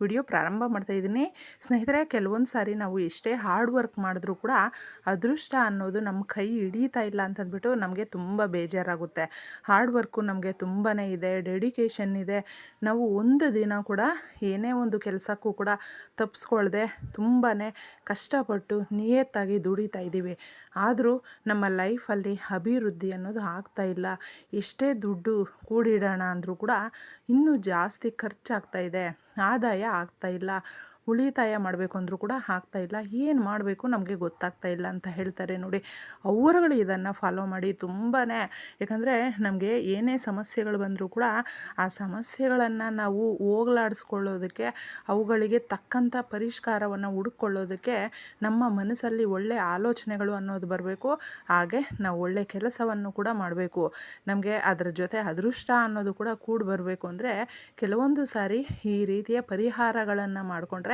Video ಪ್ರಾರಂಭ ಮಾಡ್ತಾ ಇದ್ದೀನಿ. ಸ್ನೇಹಿತರೆ, ಕೆಲವೊಂದು ಸಾರಿ ನಾವು ಎಷ್ಟೇ ಹಾರ್ಡ್ ವರ್ಕ್ ಮಾಡಿದ್ರೂ ಕೂಡ ಅದೃಷ್ಟ ಅನ್ನೋದು ನಮ್ಮ ಕೈ ಹಿಡೀತಾ ಇಲ್ಲ ಅಂತಂದ್ಬಿಟ್ಟು ನಮಗೆ ತುಂಬ ಬೇಜಾರಾಗುತ್ತೆ. ಹಾರ್ಡ್ ವರ್ಕು ನಮಗೆ ತುಂಬಾ ಇದೆ ಡೆಡಿಕೇಶನ್ ಇದೆ. ನಾವು ಒಂದು ದಿನ ಕೂಡ ಏನೇ ಒಂದು ಕೆಲಸಕ್ಕೂ ಕೂಡ ತಪ್ಪಿಸ್ಕೊಳ್ದೆ ತುಂಬಾ ಕಷ್ಟಪಟ್ಟು ನಿಯತ್ತಾಗಿ ದುಡಿತಾ ಇದ್ದೀವಿ. ಆದರೂ ನಮ್ಮ ಲೈಫಲ್ಲಿ ಅಭಿವೃದ್ಧಿ ಅನ್ನೋದು ಆಗ್ತಾ ಇಲ್ಲ. ಎಷ್ಟೇ ದುಡ್ಡು ಕೂಡಿಡೋಣ ಅಂದರೂ ಕೂಡ ಇನ್ನೂ ಜಾಸ್ತಿ ಖರ್ಚಾಗ್ತಾ ಇದೆ. ಆದಾಯ ಇಲ್ಲ. ಉಳಿತಾಯ ಮಾಡಬೇಕು ಅಂದರೂ ಕೂಡ ಆಗ್ತಾ ಇಲ್ಲ. ಏನು ಮಾಡಬೇಕು ನಮಗೆ ಗೊತ್ತಾಗ್ತಾ ಇಲ್ಲ ಅಂತ ಹೇಳ್ತಾರೆ ನೋಡಿ. ಅವರುಗಳು ಇದನ್ನು ಫಾಲೋ ಮಾಡಿ ತುಂಬಾ ಯಾಕಂದರೆ ನಮಗೆ ಏನೇ ಸಮಸ್ಯೆಗಳು ಬಂದರೂ ಕೂಡ ಆ ಸಮಸ್ಯೆಗಳನ್ನು ನಾವು ಹೋಗಲಾಡಿಸ್ಕೊಳ್ಳೋದಕ್ಕೆ, ಅವುಗಳಿಗೆ ತಕ್ಕಂಥ ಪರಿಷ್ಕಾರವನ್ನು ಹುಡುಕೊಳ್ಳೋದಕ್ಕೆ ನಮ್ಮ ಮನಸ್ಸಲ್ಲಿ ಒಳ್ಳೆಯ ಆಲೋಚನೆಗಳು ಅನ್ನೋದು ಬರಬೇಕು. ಹಾಗೆ ನಾವು ಒಳ್ಳೆಯ ಕೆಲಸವನ್ನು ಕೂಡ ಮಾಡಬೇಕು. ನಮಗೆ ಅದರ ಜೊತೆ ಅದೃಷ್ಟ ಅನ್ನೋದು ಕೂಡ ಕೂಡಿ ಬರಬೇಕು. ಅಂದರೆ ಕೆಲವೊಂದು ಸಾರಿ ಈ ರೀತಿಯ ಪರಿಹಾರಗಳನ್ನು ಮಾಡಿಕೊಂಡ್ರೆ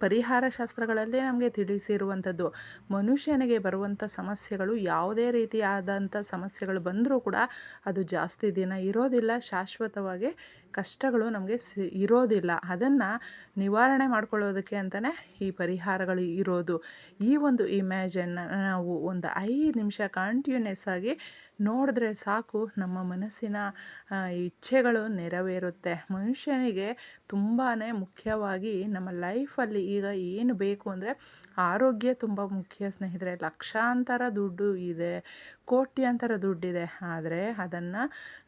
ಪರಿಹಾರ ಶಾಸ್ತ್ರಗಳಲ್ಲೇ ನಮಗೆ ತಿಳಿಸಿರುವಂಥದ್ದು. ಮನುಷ್ಯನಿಗೆ ಬರುವಂಥ ಸಮಸ್ಯೆಗಳು ಯಾವುದೇ ರೀತಿಯಾದಂಥ ಸಮಸ್ಯೆಗಳು ಬಂದರೂ ಕೂಡ ಅದು ಜಾಸ್ತಿ ದಿನ ಇರೋದಿಲ್ಲ. ಶಾಶ್ವತವಾಗಿ ಕಷ್ಟಗಳು ನಮಗೆ ಸಿ ಇರೋದಿಲ್ಲ. ಅದನ್ನು ನಿವಾರಣೆ ಮಾಡ್ಕೊಳ್ಳೋದಕ್ಕೆ ಅಂತಲೇ ಈ ಪರಿಹಾರಗಳು ಇರೋದು. ಈ ಒಂದು ಇಮ್ಯಾಜನ್ನ ನಾವು ಒಂದು ಐದು ನಿಮಿಷ ಕಂಟಿನ್ಯೂಸ್ ಆಗಿ ನೋಡಿದ್ರೆ ಸಾಕು ನಮ್ಮ ಮನಸ್ಸಿನ ಇಚ್ಛೆಗಳು ನೆರವೇರುತ್ತೆ. ಮನುಷ್ಯನಿಗೆ ತುಂಬಾ ಮುಖ್ಯವಾಗಿ ನಮ್ಮ ಲೈಫಲ್ಲಿ ಈಗ ಏನು ಬೇಕು ಅಂದರೆ ಆರೋಗ್ಯ ತುಂಬ ಮುಖ್ಯ ಸ್ನೇಹಿತರೆ. ಲಕ್ಷಾಂತರ ದುಡ್ಡು ಇದೆ, ಕೋಟ್ಯಾಂತರ ದುಡ್ಡಿದೆ. ಆದರೆ ಅದನ್ನು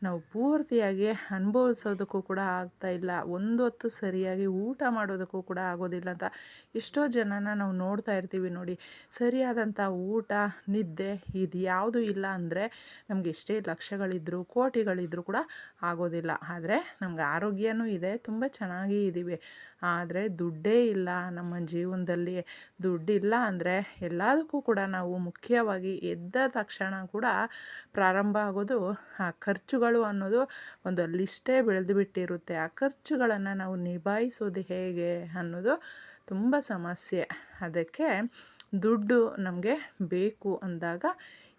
ನಾವು ಪೂರ್ತಿಯಾಗಿ ಅನುಭವಿಸೋದಕ್ಕೂ ಕೂಡ ಆಗ್ತಾ ಇಲ್ಲ. ಒಂದು ಹೊತ್ತು ಸರಿಯಾಗಿ ಊಟ ಮಾಡೋದಕ್ಕೂ ಕೂಡ ಆಗೋದಿಲ್ಲ ಅಂತ ಎಷ್ಟೋ ಜನನ ನಾವು ನೋಡ್ತಾ ಇರ್ತೀವಿ ನೋಡಿ. ಸರಿಯಾದಂಥ ಊಟ, ನಿದ್ದೆ ಇದು ಯಾವುದು ಇಲ್ಲ ಅಂದರೆ ನಮ್ಗೆ ಎಷ್ಟೇ ಲಕ್ಷಗಳಿದ್ದರೂ ಕೋಟಿಗಳಿದ್ರೂ ಕೂಡ ಆಗೋದಿಲ್ಲ. ಆದರೆ ನಮ್ಗೆ ಆರೋಗ್ಯನೂ ಇದೆ, ತುಂಬ ಚೆನ್ನಾಗಿ ಇದ್ದೀವಿ ಆದರೆ ದುಡ್ಡೇ ಇಲ್ಲ ನಮ್ಮ ಜೀವನದಲ್ಲಿ ದುಡ್ಡಿಲ್ಲ ಅಂದರೆ ಎಲ್ಲದಕ್ಕೂ ಕೂಡ ನಾವು ಮುಖ್ಯವಾಗಿ ಎದ್ದ ತಕ್ಷಣ ಕೂಡ ಪ್ರಾರಂಭ ಆಗೋದು, ಆ ಖರ್ಚುಗಳು ಅನ್ನೋದು ಒಂದು ಲಿಸ್ಟೇ ಬೆಳೆದು ಬಿಟ್ಟಿರುತ್ತೆ. ಆ ಖರ್ಚುಗಳನ್ನು ನಾವು ನಿಭಾಯಿಸೋದು ಹೇಗೆ ಅನ್ನೋದು ತುಂಬ ಸಮಸ್ಯೆ. ಅದಕ್ಕೆ ದುಡ್ಡು ನಮಗೆ ಬೇಕು ಅಂದಾಗ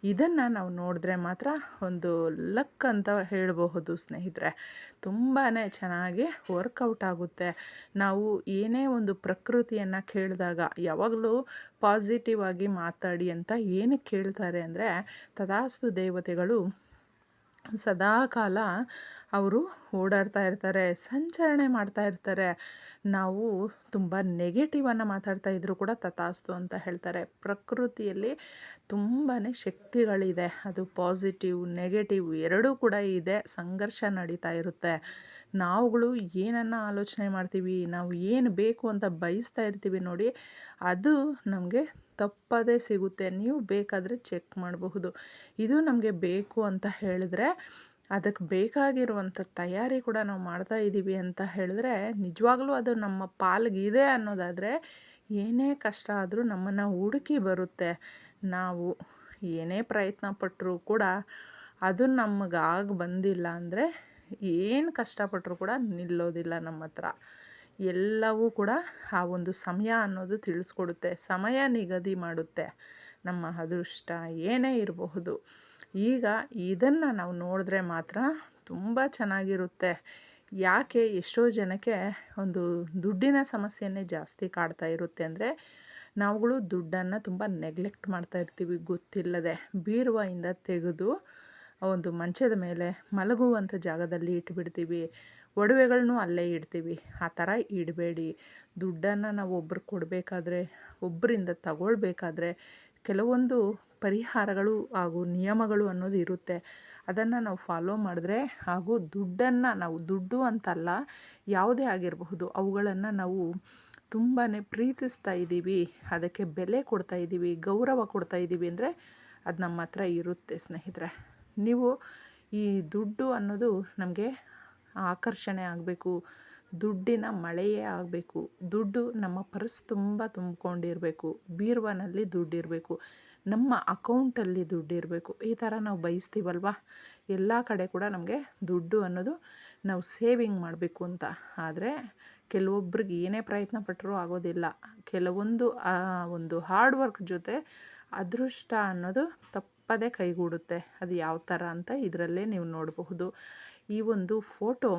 ಇದನ್ನು ನಾವು ನೋಡಿದ್ರೆ ಮಾತ್ರ ಒಂದು ಲಕ್ ಅಂತ ಹೇಳಬಹುದು ಸ್ನೇಹಿತರೆ. ತುಂಬಾ ಚೆನ್ನಾಗಿ ವರ್ಕೌಟ್ ಆಗುತ್ತೆ. ನಾವು ಏನೇ ಒಂದು ಪ್ರಕೃತಿಯನ್ನು ಕೇಳಿದಾಗ, ಯಾವಾಗಲೂ ಪಾಸಿಟಿವ್ ಆಗಿ ಮಾತಾಡಿ ಅಂತ ಏನಕ್ಕೆ ಕೇಳ್ತಾರೆ ಅಂದರೆ ತದಾಸ್ತು ದೇವತೆಗಳು ಸದಾಕಾಲ ಅವರು ಓಡಾಡ್ತಾ ಇರ್ತಾರೆ, ಸಂಚರಣೆ ಮಾಡ್ತಾ ಇರ್ತಾರೆ. ನಾವು ತುಂಬ ನೆಗೆಟಿವನ್ನು ಮಾತಾಡ್ತಾ ಇದ್ದರೂ ಕೂಡ ತಥಾಸ್ತು ಅಂತ ಹೇಳ್ತಾರೆ. ಪ್ರಕೃತಿಯಲ್ಲಿ ತುಂಬಾ ಶಕ್ತಿಗಳಿದೆ. ಅದು ಪಾಸಿಟಿವ್ ನೆಗೆಟಿವ್ ಎರಡೂ ಕೂಡ ಇದೆ. ಸಂಘರ್ಷ ನಡೀತಾ ಇರುತ್ತೆ. ನಾವುಗಳು ಏನನ್ನು ಆಲೋಚನೆ ಮಾಡ್ತೀವಿ, ನಾವು ಏನು ಬೇಕು ಅಂತ ಬಯಸ್ತಾ ಇರ್ತೀವಿ ನೋಡಿ, ಅದು ನಮಗೆ ತಪ್ಪದೇ ಸಿಗುತ್ತೆ. ನೀವು ಬೇಕಾದರೆ ಚೆಕ್ ಮಾಡಬಹುದು. ಇದು ನಮಗೆ ಬೇಕು ಅಂತ ಹೇಳಿದ್ರೆ, ಅದಕ್ಕೆ ಬೇಕಾಗಿರುವಂಥ ತಯಾರಿ ಕೂಡ ನಾವು ಮಾಡ್ತಾ ಇದ್ದೀವಿ ಅಂತ ಹೇಳಿದ್ರೆ, ನಿಜವಾಗ್ಲೂ ಅದು ನಮ್ಮ ಪಾಲ್ಗಿದೆ ಅನ್ನೋದಾದರೆ, ಏನೇ ಕಷ್ಟ ಆದರೂ ನಮ್ಮನ್ನು ಹುಡುಕಿ ಬರುತ್ತೆ. ನಾವು ಏನೇ ಪ್ರಯತ್ನ ಪಟ್ಟರೂ ಕೂಡ ಅದು ನಮಗೆ ಆಗ ಬಂದಿಲ್ಲ ಅಂದರೆ, ಏನು ಕಷ್ಟಪಟ್ಟರೂ ಕೂಡ ನಿಲ್ಲೋದಿಲ್ಲ ನಮ್ಮ ಹತ್ರ. ಎಲ್ಲವೂ ಕೂಡ ಆ ಒಂದು ಸಮಯ ಅನ್ನೋದು ತಿಳಿಸ್ಕೊಡುತ್ತೆ, ಸಮಯ ನಿಗದಿ ಮಾಡುತ್ತೆ. ನಮ್ಮ ಅದೃಷ್ಟ ಏನೇ ಇರಬಹುದು. ಈಗ ಇದನ್ನು ನಾವು ನೋಡಿದ್ರೆ ಮಾತ್ರ ತುಂಬ ಚೆನ್ನಾಗಿರುತ್ತೆ. ಯಾಕೆ ಎಷ್ಟೋ ಜನಕ್ಕೆ ಒಂದು ದುಡ್ಡಿನ ಸಮಸ್ಯೆನೇ ಜಾಸ್ತಿ ಕಾಡ್ತಾ ಇರುತ್ತೆ ಅಂದರೆ ನಾವುಗಳು ದುಡ್ಡನ್ನು ತುಂಬ ನೆಗ್ಲೆಕ್ಟ್ ಮಾಡ್ತಾ ಇರ್ತೀವಿ ಗೊತ್ತಿಲ್ಲದೆ. ಬೀರುವಾಯಿಂದ ತೆಗೆದು ಒಂದು ಮಂಚದ ಮೇಲೆ ಮಲಗುವಂಥ ಜಾಗದಲ್ಲಿ ಇಟ್ಬಿಡ್ತೀವಿ. ಒಡವೆಗಳನ್ನೂ ಅಲ್ಲೇ ಇಡ್ತೀವಿ. ಆ ಥರ ಇಡಬೇಡಿ. ದುಡ್ಡನ್ನು ನಾವು ಒಬ್ರಿಗೆ ಕೊಡಬೇಕಾದ್ರೆ ಒಬ್ಬರಿಂದ ತಗೊಳ್ಬೇಕಾದ್ರೆ ಕೆಲವೊಂದು ಪರಿಹಾರಗಳು ಹಾಗೂ ನಿಯಮಗಳು ಅನ್ನೋದು ಇರುತ್ತೆ. ಅದನ್ನು ನಾವು ಫಾಲೋ ಮಾಡಿದ್ರೆ ಹಾಗೂ ದುಡ್ಡನ್ನು ನಾವು, ದುಡ್ಡು ಅಂತಲ್ಲ, ಯಾವುದೇ ಆಗಿರಬಹುದು, ಅವುಗಳನ್ನು ನಾವು ತುಂಬಾ ಪ್ರೀತಿಸ್ತಾ ಇದ್ದೀವಿ. ಅದಕ್ಕೆ ಬೆಲೆ ಕೊಡ್ತಾ ಇದ್ದೀವಿ, ಗೌರವ ಕೊಡ್ತಾ ಇದ್ದೀವಿ ಅಂದರೆ ಅದು ನಮ್ಮ ಹತ್ರ ಇರುತ್ತೆ ಸ್ನೇಹಿತರೆ. ನೀವು ಈ ದುಡ್ಡು ಅನ್ನೋದು ನಮಗೆ ಆಕರ್ಷಣೆ ಆಗಬೇಕು, ದುಡ್ಡಿನ ಮಳೆಯೇ ಆಗಬೇಕು, ದುಡ್ಡು ನಮ್ಮ ಪರ್ಸ್ ತುಂಬ ತುಂಬಿಕೊಂಡಿರಬೇಕು, ಬೀರ್ವನಲ್ಲಿ ದುಡ್ಡಿರಬೇಕು, ನಮ್ಮ ಅಕೌಂಟಲ್ಲಿ ದುಡ್ಡಿರಬೇಕು, ಈ ಥರ ನಾವು ಬಯಸ್ತೀವಲ್ವ? ಎಲ್ಲ ಕಡೆ ಕೂಡ ನಮಗೆ ದುಡ್ಡು ಅನ್ನೋದು ನಾವು ಸೇವಿಂಗ್ ಮಾಡಬೇಕು ಅಂತ. ಆದರೆ ಕೆಲವೊಬ್ರಿಗೆ ಏನೇ ಪ್ರಯತ್ನ ಪಟ್ಟರೂ ಆಗೋದಿಲ್ಲ. ಕೆಲವೊಂದು ಒಂದು ಹಾರ್ಡ್ ವರ್ಕ್ ಜೊತೆ ಅದೃಷ್ಟ ಅನ್ನೋದು ತಪ್ಪದೇ ಕೈಗೂಡುತ್ತೆ. ಅದು ಯಾವ ಥರ ಅಂತ ಇದರಲ್ಲೇ ನೀವು ನೋಡಬಹುದು. ಈ ಒಂದು ಫೋಟೋ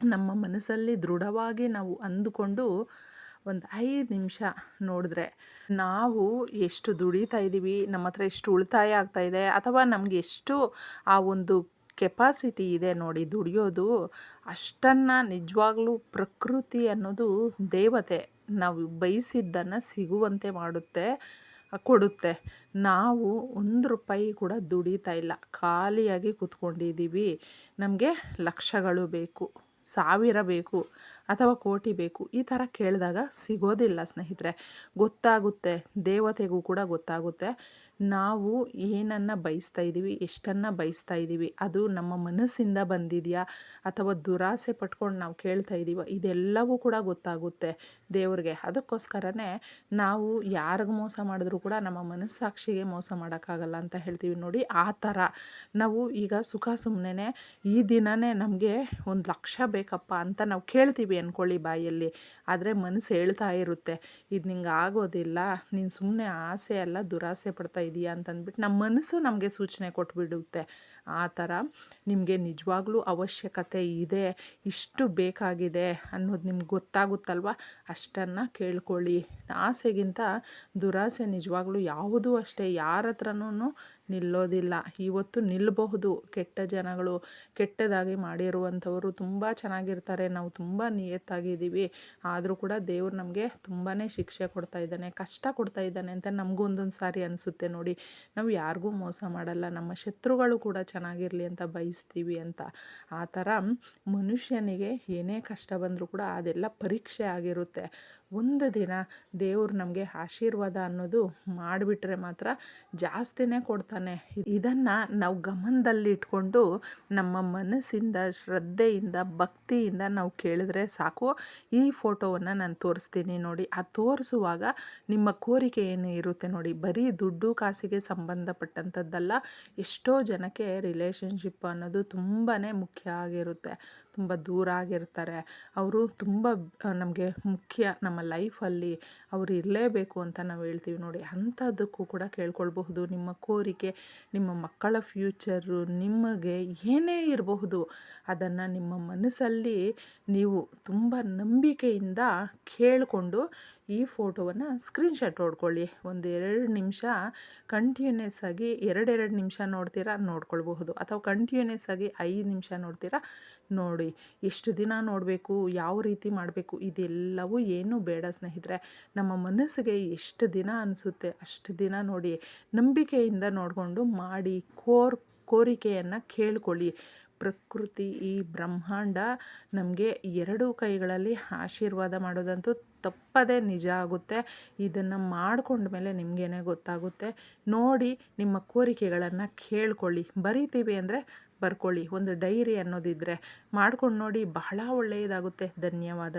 ನಮ್ಮ ಮನಸ್ಸಲ್ಲಿ ದೃಢವಾಗಿ ನಾವು ಅಂದುಕೊಂಡು ಒಂದು ಐದು ನಿಮಿಷ ನೋಡಿದ್ರೆ ನಾವು ಎಷ್ಟು ದುಡಿತಾ ಇದ್ದೀವಿ, ನಮ್ಮ ಹತ್ರ ಎಷ್ಟು ಉಳಿತಾಯ ಆಗ್ತಾ ಇದೆ, ಅಥವಾ ನಮಗೆ ಎಷ್ಟು ಆ ಒಂದು ಕೆಪಾಸಿಟಿ ಇದೆ ನೋಡಿ ದುಡಿಯೋದು, ಅಷ್ಟನ್ನು ನಿಜವಾಗ್ಲೂ ಪ್ರಕೃತಿ ಅನ್ನೋದು ದೇವತೆ ನಾವು ಬಯಸಿದ್ದನ್ನು ಸಿಗುವಂತೆ ಮಾಡುತ್ತೆ. ಕೊಡುತ್ತೆ. ನಾವು ಒಂದು ರೂಪಾಯಿ ಕೂಡ ದುಡಿತಾ ಇಲ್ಲ. ಖಾಲಿಯಾಗಿ ಕೂತ್ಕೊಂಡಿದ್ದೀವಿ. ನಮಗೆ ಲಕ್ಷಗಳು ಬೇಕು, ಸಾವಿರ ಬೇಕು ಅಥವಾ ಕೋಟಿ ಬೇಕು. ಈ ಥರ ಕೇಳಿದಾಗ ಸಿಗೋದಿಲ್ಲ ಸ್ನೇಹಿತರೆ. ಗೊತ್ತಾಗುತ್ತೆ. ದೇವತೆಗೂ ಕೂಡ ಗೊತ್ತಾಗುತ್ತೆ. ನಾವು ಏನನ್ನು ಬಯಸ್ತಾ ಇದ್ದೀವಿ ಎಷ್ಟನ್ನು ಬಯಸ್ತಾ ಇದ್ದೀವಿ ಅದು ನಮ್ಮ ಮನಸ್ಸಿಂದ ಬಂದಿದೆಯಾ ಅಥವಾ ದುರಾಸೆ ಪಟ್ಕೊಂಡು ನಾವು ಕೇಳ್ತಾ ಇದ್ದೀವ ಇದೆಲ್ಲವೂ ಕೂಡ ಗೊತ್ತಾಗುತ್ತೆ ದೇವ್ರಿಗೆ. ಅದಕ್ಕೋಸ್ಕರನೇ ನಾವು ಯಾರಿಗೆ ಮೋಸ ಮಾಡಿದ್ರೂ ಕೂಡ ನಮ್ಮ ಮನಸ್ಸಾಕ್ಷಿಗೆ ಮೋಸ ಮಾಡೋಕ್ಕಾಗಲ್ಲ ಅಂತ ಹೇಳ್ತೀವಿ ನೋಡಿ, ಆ ಥರ. ನಾವು ಈಗ ಸುಖ ಸುಮ್ಮನೆ ಈ ದಿನವೇ ನಮಗೆ ಒಂದು ಲಕ್ಷ ಬೇಕಪ್ಪ ಅಂತ ನಾವು ಕೇಳ್ತೀವಿ ಅಂದ್ಕೊಳ್ಳಿ ಬಾಯಲ್ಲಿ. ಆದರೆ ಮನಸ್ಸು ಹೇಳ್ತಾ ಇರುತ್ತೆ, ಇದು ನಿಂಗೆ ಆಗೋದಿಲ್ಲ, ನೀನು ಸುಮ್ಮನೆ ಆಸೆ ಅಲ್ಲ, ದುರಾಸೆ ಪಡ್ತಾ ಇದೆಯಾ ಅಂತಂದ್ಬಿಟ್ಟು ನಮ್ಮ ಮನಸ್ಸು ನಮಗೆ ಸೂಚನೆ ಕೊಟ್ಬಿಡುತ್ತೆ. ಆ ಥರ ನಿಮಗೆ ನಿಜವಾಗ್ಲೂ ಅವಶ್ಯಕತೆ ಇದೆ, ಇಷ್ಟು ಬೇಕಾಗಿದೆ ಅನ್ನೋದು ನಿಮ್ಗೆ ಗೊತ್ತಾಗುತ್ತಲ್ವ? ಅಷ್ಟನ್ನು ಕೇಳ್ಕೊಳ್ಳಿ. ಆಸೆಗಿಂತ ದುರಾಸೆ ನಿಜವಾಗ್ಲೂ ಯಾವುದೂ ಅಷ್ಟೇ, ಯಾರ ಹತ್ರನೂ ನಿಲ್ಲೋದಿಲ್ಲ. ಇವತ್ತು ನಿಲ್ಲಬಹುದು ಕೆಟ್ಟ ಜನಗಳು ಕೆಟ್ಟದಾಗಿ ಮಾಡಿರುವಂಥವರು ತುಂಬ ಚೆನ್ನಾಗಿರ್ತಾರೆ. ನಾವು ತುಂಬ ನಿಯತ್ತಾಗಿದ್ದೀವಿ. ಆದರೂ ಕೂಡ ದೇವ್ರು ನಮಗೆ ತುಂಬಾ ಶಿಕ್ಷೆ ಕೊಡ್ತಾ ಇದ್ದಾನೆ, ಕಷ್ಟ ಕೊಡ್ತಾ ಇದ್ದಾನೆ ಅಂತ ನಮಗೂ ಒಂದೊಂದು ಸಾರಿ ಅನಿಸುತ್ತೆ ನೋಡಿ. ನಾವು ಯಾರಿಗೂ ಮೋಸ ಮಾಡಲ್ಲ. ನಮ್ಮ ಶತ್ರುಗಳು ಕೂಡ ಚೆನ್ನಾಗಿರಲಿ ಅಂತ ಬಯಸ್ತೀವಿ ಅಂತ. ಆ ಥರ ಮನುಷ್ಯನಿಗೆ ಏನೇ ಕಷ್ಟ ಬಂದರೂ ಕೂಡ ಅದೆಲ್ಲ ಪರೀಕ್ಷೆ ಆಗಿರುತ್ತೆ. ಒಂದು ದಿನ ದೇವ್ರು ನಮಗೆ ಆಶೀರ್ವಾದ ಅನ್ನೋದು ಮಾಡಿಬಿಟ್ರೆ ಮಾತ್ರ ಜಾಸ್ತಿನೇ ಕೊಡ್ತಾನೆ ಇದನ್ನು ನಾವು ಗಮನದಲ್ಲಿ ಇಟ್ಕೊಂಡು ನಮ್ಮ ಮನಸ್ಸಿಂದ, ಶ್ರದ್ಧೆಯಿಂದ, ಭಕ್ತಿಯಿಂದ ನಾವು ಕೇಳಿದ್ರೆ ಸಾಕು. ಈ ಫೋಟೋವನ್ನು ನಾನು ತೋರಿಸ್ತೀನಿ ನೋಡಿ. ಆ ತೋರಿಸುವಾಗ ನಿಮ್ಮ ಕೋರಿಕೆ ಏನು ಇರುತ್ತೆ ನೋಡಿ. ಬರೀ ದುಡ್ಡು ಕಾಸಿಗೆ ಸಂಬಂಧಪಟ್ಟಂಥದ್ದಲ್ಲ, ಎಷ್ಟೋ ಜನಕ್ಕೆ ರಿಲೇಷನ್ಶಿಪ್ ಅನ್ನೋದು ತುಂಬಾ ಮುಖ್ಯ ಆಗಿರುತ್ತೆ. ತುಂಬ ದೂರ ಆಗಿರ್ತಾರೆ. ಅವರು ತುಂಬ ನಮಗೆ ಮುಖ್ಯ ನಮ್ಮ ಲೈಫಲ್ಲಿ ಅವರು ಇರಲೇಬೇಕು ಅಂತ ನಾವು ಹೇಳ್ತೀವಿ ನೋಡಿ. ಅಂಥದ್ದಕ್ಕೂ ಕೂಡ ಕೇಳ್ಕೊಳ್ಬಹುದು. ನಿಮ್ಮ ಕೋರಿಕೆ ನಿಮ್ಮ ಮಕ್ಕಳ ಫ್ಯೂಚರು ನಿಮಗೆ ಏನೇ ಇರಬಹುದು, ಅದನ್ನು ನಿಮ್ಮ ಮನಸ್ಸಲ್ಲಿ ನೀವು ತುಂಬ ನಂಬಿಕೆಯಿಂದ ಕೇಳಿಕೊಂಡು ಈ ಫೋಟೋವನ್ನು ಸ್ಕ್ರೀನ್ಶಾಟ್ ಹೊಡ್ಕೊಳ್ಳಿ. ಒಂದು ಎರಡು ನಿಮಿಷ ಕಂಟಿನ್ಯೂಸ್ ಆಗಿ, ಎರಡೆರಡು ನಿಮಿಷ ನೋಡ್ತೀರಾ ನೋಡ್ಕೊಳ್ಬಹುದು. ಅಥವಾ ಕಂಟಿನ್ಯೂಸ್ ಆಗಿ ಐದು ನಿಮಿಷ ನೋಡ್ತೀರಾ ನೋಡಿ, ಎಷ್ಟು ದಿನ ನೋಡಬೇಕು, ಯಾವ ರೀತಿ ಮಾಡಬೇಕು, ಇದೆಲ್ಲವೂ ಏನೂ ಬೇಡ ಸ್ನೇಹಿತರೆ. ನಮ್ಮ ಮನಸ್ಸಿಗೆ ಎಷ್ಟು ದಿನ ಅನಿಸುತ್ತೆ ಅಷ್ಟು ದಿನ ನೋಡಿ, ನಂಬಿಕೆಯಿಂದ ನೋಡಿಕೊಂಡು ಮಾಡಿ, ಕೋರ್, ಕೋರಿಕೆಯನ್ನು ಕೇಳ್ಕೊಳ್ಳಿ. ಪ್ರಕೃತಿ ಈ ಬ್ರಹ್ಮಾಂಡ ನಮಗೆ ಎರಡು ಕೈಗಳಲ್ಲಿ ಆಶೀರ್ವಾದ ಮಾಡೋದಂತೂ ತಪ್ಪದೇ ನಿಜ ಆಗುತ್ತೆ. ಇದನ್ನು ಮಾಡ್ಕೊಂಡ್ಮೇಲೆ ನಿಮಗೇನೆ ಗೊತ್ತಾಗುತ್ತೆ. ನೋಡಿ ನಿಮ್ಮ ಕೋರಿಕೆಗಳನ್ನು ಕೇಳ್ಕೊಳ್ಳಿ. ಬರೀತೀವಿ ಅಂದರೆ ಬರ್ಕೊಳ್ಳಿ. ಒಂದು ಡೈರಿ ಅನ್ನೋದಿದ್ದರೆ ಮಾಡ್ಕೊಂಡು ನೋಡಿ ಬಹಳ ಒಳ್ಳೆಯದಾಗುತ್ತೆ. ಧನ್ಯವಾದ.